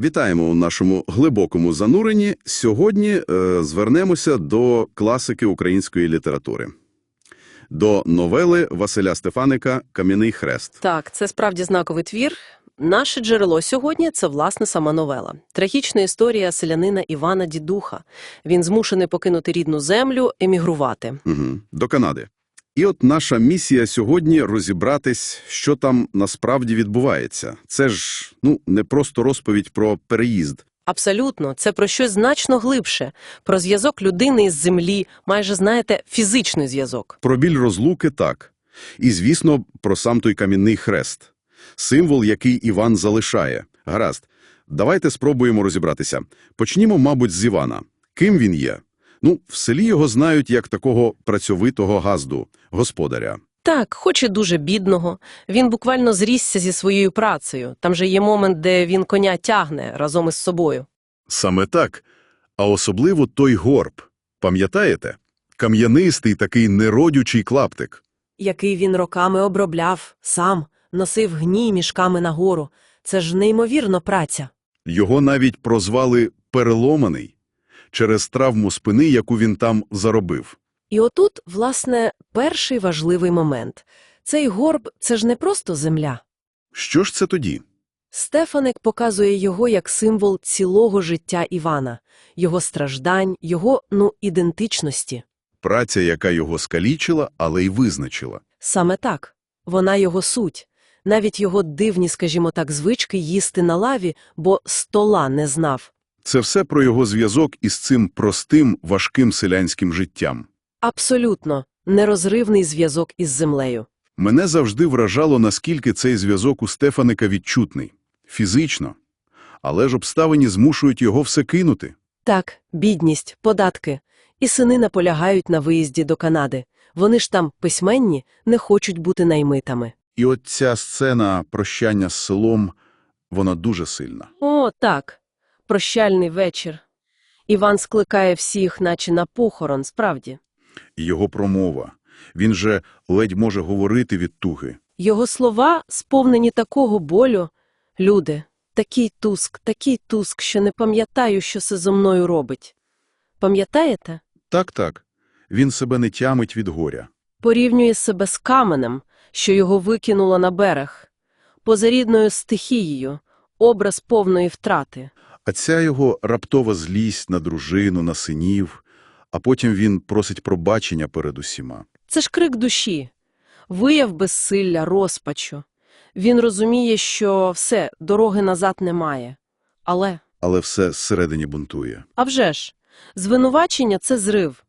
Вітаємо у нашому глибокому зануренні. Сьогодні е, звернемося до класики української літератури. До новели Василя Стефаника «Кам'яний хрест». Так, це справді знаковий твір. Наше джерело сьогодні – це, власне, сама новела. Трагічна історія селянина Івана Дідуха. Він змушений покинути рідну землю, емігрувати. Угу. До Канади. І от наша місія сьогодні розібратись, що там насправді відбувається. Це ж ну не просто розповідь про переїзд. Абсолютно, це про щось значно глибше. Про зв'язок людини із землі, майже, знаєте, фізичний зв'язок. Про біль розлуки так. І, звісно, про сам той кам'яний хрест. Символ, який Іван залишає. Гаразд, давайте спробуємо розібратися. Почнімо, мабуть, з Івана. Ким він є? Ну, в селі його знають як такого працьовитого газду, господаря. Так, хоч і дуже бідного. Він буквально зрісся зі своєю працею. Там же є момент, де він коня тягне разом із собою. Саме так. А особливо той горб. Пам'ятаєте? Кам'янистий такий неродючий клаптик. Який він роками обробляв, сам, носив гній мішками нагору. Це ж неймовірно праця. Його навіть прозвали «переломаний» через травму спини, яку він там заробив. І отут, власне, перший важливий момент. Цей горб – це ж не просто земля. Що ж це тоді? Стефаник показує його як символ цілого життя Івана, його страждань, його, ну, ідентичності. Праця, яка його скалічила, але й визначила. Саме так. Вона його суть. Навіть його дивні, скажімо так, звички їсти на лаві, бо стола не знав. Це все про його зв'язок із цим простим, важким селянським життям. Абсолютно нерозривний зв'язок із землею. Мене завжди вражало, наскільки цей зв'язок у Стефаника відчутний. Фізично. Але ж обставини змушують його все кинути. Так, бідність, податки. І сини наполягають на виїзді до Канади. Вони ж там письменні, не хочуть бути наймитами. І от ця сцена прощання з селом, вона дуже сильна. О, так. Прощальний вечір. Іван скликає всіх, наче на похорон, справді. І його промова. Він же ледь може говорити від туги. Його слова сповнені такого болю. Люди, такий туск, такий туск, що не пам'ятаю, що це зо мною робить. Пам'ятаєте? Так-так. Він себе не тямить від горя. Порівнює себе з каменем, що його викинуло на берег. Поза рідною стихією, образ повної втрати. А ця його раптова злість на дружину, на синів, а потім він просить пробачення перед усіма. Це ж крик душі, вияв безсилля, розпачу. Він розуміє, що все, дороги назад немає. Але, Але все зсередині бунтує. а вже ж, звинувачення – це зрив,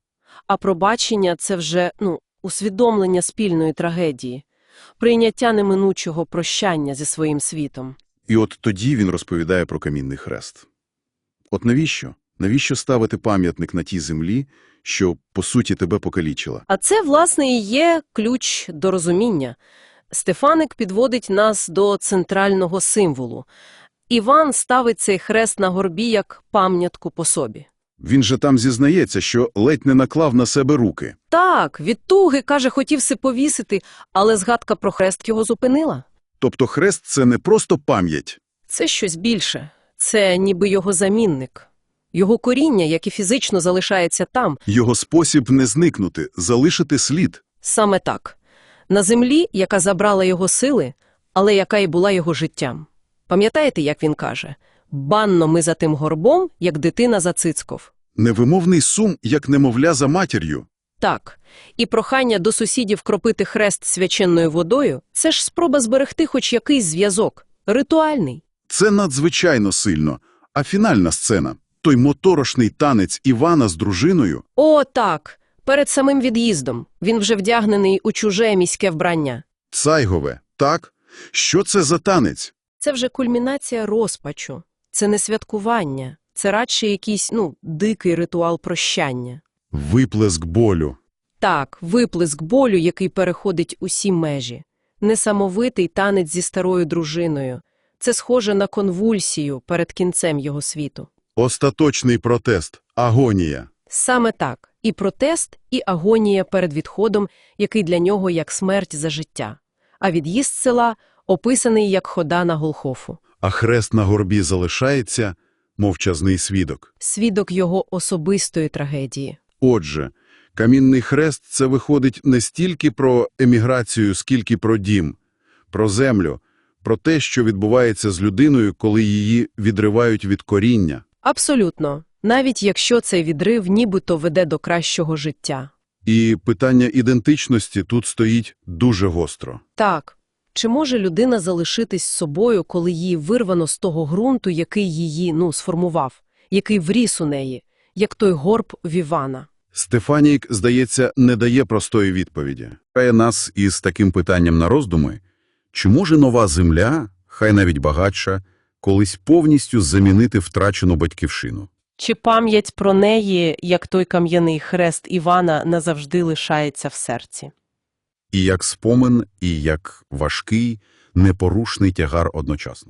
а пробачення – це вже, ну, усвідомлення спільної трагедії, прийняття неминучого прощання зі своїм світом. І от тоді він розповідає про камінний хрест. От навіщо? Навіщо ставити пам'ятник на тій землі, що, по суті, тебе покалічила? А це, власне, і є ключ до розуміння. Стефаник підводить нас до центрального символу. Іван ставить цей хрест на горбі як пам'ятку по собі. Він же там зізнається, що ледь не наклав на себе руки. Так, від туги, каже, хотів се повісити, але згадка про хрест його зупинила. Тобто хрест – це не просто пам'ять. Це щось більше. Це ніби його замінник. Його коріння, як і фізично залишається там, Його спосіб не зникнути, залишити слід. саме так. На землі, яка забрала його сили, але яка і була його життям. Пам'ятаєте, як він каже? «Банно ми за тим горбом, як дитина за цицьков». Невимовний сум, як немовля за матір'ю. Так. І прохання до сусідів кропити хрест свяченною водою – це ж спроба зберегти хоч якийсь зв'язок. Ритуальний. Це надзвичайно сильно. А фінальна сцена – той моторошний танець Івана з дружиною О, так! Перед самим від'їздом. Він вже вдягнений у чуже міське вбрання. – Цайгове, так? Що це за танець? Це вже кульмінація розпачу. Це не святкування. Це радше якийсь, ну, дикий ритуал прощання. Виплеск болю. Так, виплеск болю, який переходить усі межі. Несамовитий танець зі старою дружиною. Це схоже на конвульсію перед кінцем його світу. Остаточний протест. Агонія. Саме так. І протест, і агонія перед відходом, який для нього як смерть за життя. А від'їзд села описаний як хода на Голхофу. а хрест на горбі залишається мовчазний свідок. Свідок його особистої трагедії. Отже, камінний хрест – це виходить не стільки про еміграцію, скільки про дім, про землю, про те, що відбувається з людиною, коли її відривають від коріння. Абсолютно. Навіть якщо цей відрив нібито веде до кращого життя. І питання ідентичності тут стоїть дуже гостро. Так. Чи може людина залишитись собою, коли її вирвано з того ґрунту, який її, ну, сформував, який вріс у неї, як той горб в Івана? Стефанік, здається, не дає простої відповіді. Хай нас із таким питанням на роздуми, чи може нова земля, хай навіть багатша, колись повністю замінити втрачену батьківщину? Чи пам'ять про неї, як той кам'яний хрест Івана, назавжди лишається в серці? І як спомин, і як важкий, непорушний тягар одночасно.